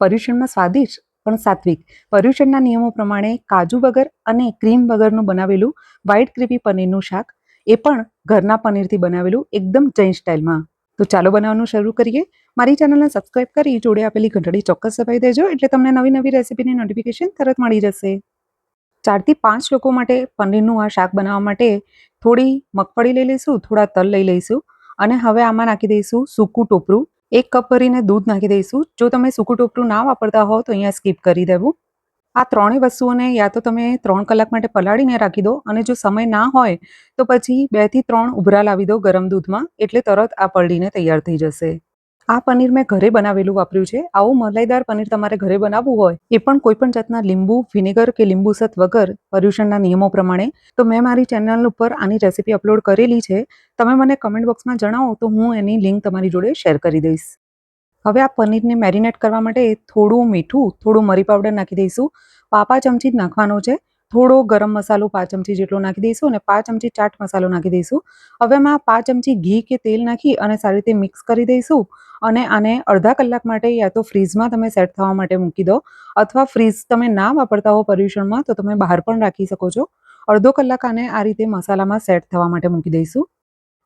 પર્યુષણમાં સ્વાદિષ્ટ પણ સાત્વિક. પર્યુષણના નિયમો પ્રમાણે કાજુ વગર અને ક્રીમ વગરનું બનાવેલું વ્હાઇટ ક્રીપી પનીરનું શાક એ પણ ઘરના પનીરથી બનાવેલું એકદમ જૈન સ્ટાઇલમાં તો ચાલો બનાવવાનું શરૂ કરીએ. મારી ચેનલને સબસ્ક્રાઇબ કરી જોડે આપેલી ઘંટડી ચોક્કસ સફાઈ દેજો એટલે તમને નવી નવી રેસીપીની નોટિફિકેશન તરત મળી જશે. ચારથી પાંચ લોકો માટે પનીરનું આ શાક બનાવવા માટે થોડી મગફળી લઈ લઈશું, થોડા તલ લઈ લઈશું અને હવે આમાં નાખી દઈશું સૂકું ટોપરું. એક કપ ભરીને દૂધ નાખી દઈશું. જો તમે સૂકું ટોપરું ના વાપરતા હો, તો અહીંયા સ્કીપ કરી દેવું. આ ત્રણેય વસ્તુઓને યા તો તમે ત્રણ કલાક માટે પલાળીને રાખી દો અને જો સમય ના હોય, તો પછી બેથી ત્રણ ઉભરા લાવી દો ગરમ દૂધમાં, એટલે તરત આ પલળીને તૈયાર થઈ જશે. આ પનીર મેં ઘરે બનાવેલું વાપર્યું છે. આવું મલાઈદાર પનીર તમારે ઘરે બનાવવું હોય, એ પણ કોઈ પણ જાતના લીંબુ, વિનેગર કે લીંબુ સત વગર પર્યુષણના નિયમો પ્રમાણે, તો મેં મારી ચેનલ ઉપર આની રેસીપી અપલોડ કરેલી છે. તમે મને કમેન્ટ બોક્સમાં જણાવો, તો હું એની લિંક તમારી જોડે શેર કરી દઈશ. હવે આ પનીરને મેરિનેટ કરવા માટે થોડું મીઠું, થોડું મરી પાવડર નાખી દઈશું. પાપા ચમચી નાખવાનો છે. થોડો ગરમ મસાલો પાંચ ચમચી જેટલો નાખી દઈશું અને પાંચ ચમચી ચાટ મસાલો નાખી દઈશું. હવે એમાં પાંચ ચમચી ઘી કે તેલ નાખી અને સારી રીતે મિક્સ કરી દઈશું અને આને અડધા કલાક માટે યા તો ફ્રીઝમાં તમે સેટ થવા માટે મૂકી દો અથવા ફ્રીઝ તમે ના વાપરતા હો પર્યુષણમાં તો તમે બહાર પણ રાખી શકો છો. અડધો કલાક આને આ રીતે મસાલામાં સેટ થવા માટે મૂકી દઈશું.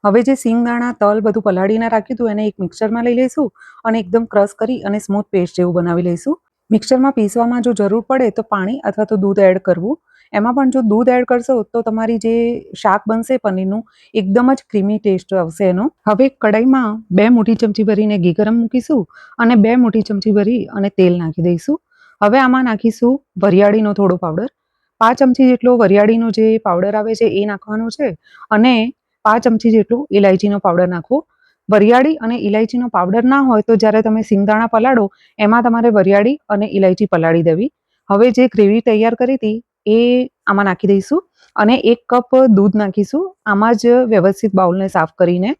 હવે જે સિંગદાણા તલ બધું પલાળીને રાખ્યું હતું એને એક મિક્સરમાં લઈ લઈશું અને એકદમ ક્રશ કરી અને સ્મૂથ પેસ્ટ જેવું બનાવી લઈશું. મિક્સરમાં પીસવામાં જો જરૂર પડે તો પાણી અથવા તો દૂધ એડ કરવું એમાં પણ જો દૂધ એડ કરશો તો તમારી જે શાક બનશે પનીરનું, એકદમ જ ક્રીમી ટેસ્ટ આવશે એનો. હવે કડાઈમાં બે મોટી ચમચી ભરીને ઘી ગરમ મૂકીશું અને બે મોટી ચમચી ભરી અને તેલ નાખી દઈશું. હવે આમાં નાખીશું વરિયાળીનો થોડો પાવડર પાંચ ચમચી જેટલો વરિયાળીનો જે પાવડર આવે છે એ નાખવાનો છે અને પાંચ ચમચી જેટલું ઇલાયચીનો પાવડર નાખવો. વરિયાળી અને ઇલાયચીનો પાવડર ના હોય તો જ્યારે તમે સિંગદાણા પલાળો, એમાં તમારે વરિયાળી અને ઇલાયચી પલાળી દેવી. હવે જે ગ્રેવી તૈયાર કરી હતી એ આમાં નાખી દઈશું અને એક કપ દૂધ નાખીશું. આમાં જ વ્યવસ્થિત બાઉલને સાફ કરીને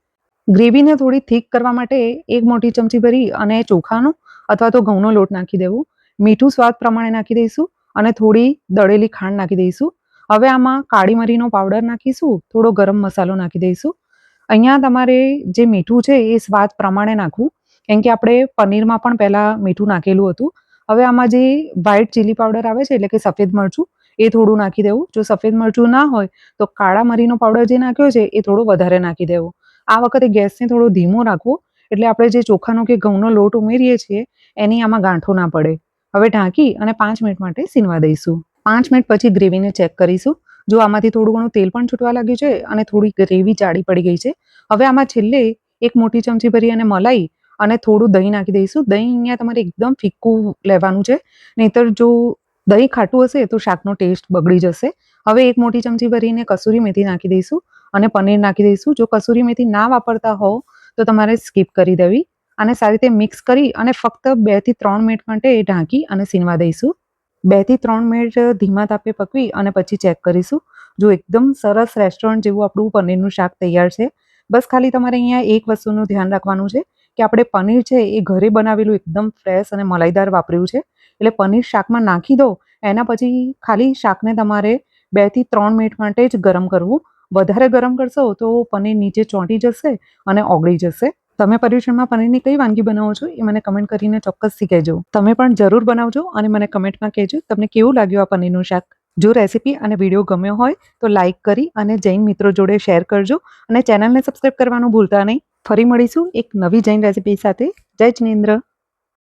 ગ્રેવીને થોડી થીક કરવા માટે એક મોટી ચમચી ભરી અને ચોખાનો અથવા તો ઘઉંનો લોટ નાખી દેવું. મીઠું સ્વાદ પ્રમાણે નાખી દઈશું અને થોડી દળેલી ખાંડ નાખી દઈશું. હવે આમાં કાળી મરીનો પાવડર નાખીશું, થોડો ગરમ મસાલો નાખી દઈશું. અહીંયા તમારે જે મીઠું છે એ સ્વાદ પ્રમાણે નાખવું, કેમ કે આપણે પનીરમાં પણ પહેલાં મીઠું નાખેલું હતું. હવે આમાં જે વ્હાઇટ ચીલી પાવડર આવે છે, એટલે કે સફેદ મરચું એ થોડું નાખી દેવું. જો સફેદ મરચું ના હોય, તો કાળા મરીનો પાવડર જે નાખ્યો છે, એ થોડો વધારે નાખી દેવો. આ વખતે ગેસને થોડો ધીમો રાખવો, એટલે આપણે જે ચોખાનો કે ઘઉંનો લોટ ઉમેરીએ છીએ, એની આમાં ગાંઠો ના પડે. હવે ઢાંકી અને પાંચ મિનિટ માટે સીનવા દઈશું. પાંચ મિનિટ પછી ગ્રેવીને ચેક કરીશું. જો આમાંથી થોડું ઘણું તેલ પણ છૂટવા લાગ્યું છે અને થોડી ગ્રેવી જાડી પડી ગઈ છે, હવે આમાં છેલ્લે એક મોટી ચમચી ભરી અને મલાઈ અને થોડું દહીં નાખી દઈશું. દહીં અહીંયા તમારે એકદમ ફીક્કું લેવાનું છે. નહીતર જો દહીં ખાટું હશે તો શાકનો ટેસ્ટ બગડી જશે. હવે એક મોટી ચમચી ભરીને કસૂરી મેથી નાખી દઈશું અને પનીર નાખી દઈશું. જો કસૂરી મેથી ના વાપરતા હોવ તો તમારે સ્કીપ કરી દેવી. અને સારી રીતે મિક્સ કરી અને ફક્ત બેથી ત્રણ મિનિટ માટે એ ઢાંકી અને સીનવા દઈશું. બેથી ત્રણ મિનિટ ધીમા તાપે પકવી અને પછી ચેક કરીશું. જો એકદમ સરસ રેસ્ટોરન્ટ જેવું આપણું પનીરનું શાક તૈયાર છે. બસ ખાલી તમારે અહીંયા એક વસ્તુનું ધ્યાન રાખવાનું છે કે આપણે પનીર છે એ ઘરે બનાવેલું એકદમ ફ્રેશ અને મલાઈદાર વાપર્યું છે. એટલે પનીર શાકમાં નાખી દો. એના પછી ખાલી શાકને તમારે બેથી ત્રણ મિનિટ માટે જ ગરમ કરવું. વધારે ગરમ કરશો તો પનીર નીચે ચોંટી જશે અને ઓગળી જશે. તમે પર્યુષણમાં પનીરની કઈ વાનગી બનાવો છો એ મને કમેન્ટ કરીને ચોક્કસથી કહેજો. તમે પણ જરૂર બનાવજો અને મને કમેન્ટમાં કહેજો તમને કેવું લાગ્યું આ પનીરનું શાક. જો રેસીપી અને વીડિયો ગમ્યો હોય તો લાઇક કરી અને જૈન મિત્રો જોડે શેર કરજો અને ચેનલને સબસ્ક્રાઇબ કરવાનું ભૂલતા નહીં. ફરી મળીશું એક નવી જૈન રેસીપી સાથે. જય જિનેન્દ્ર.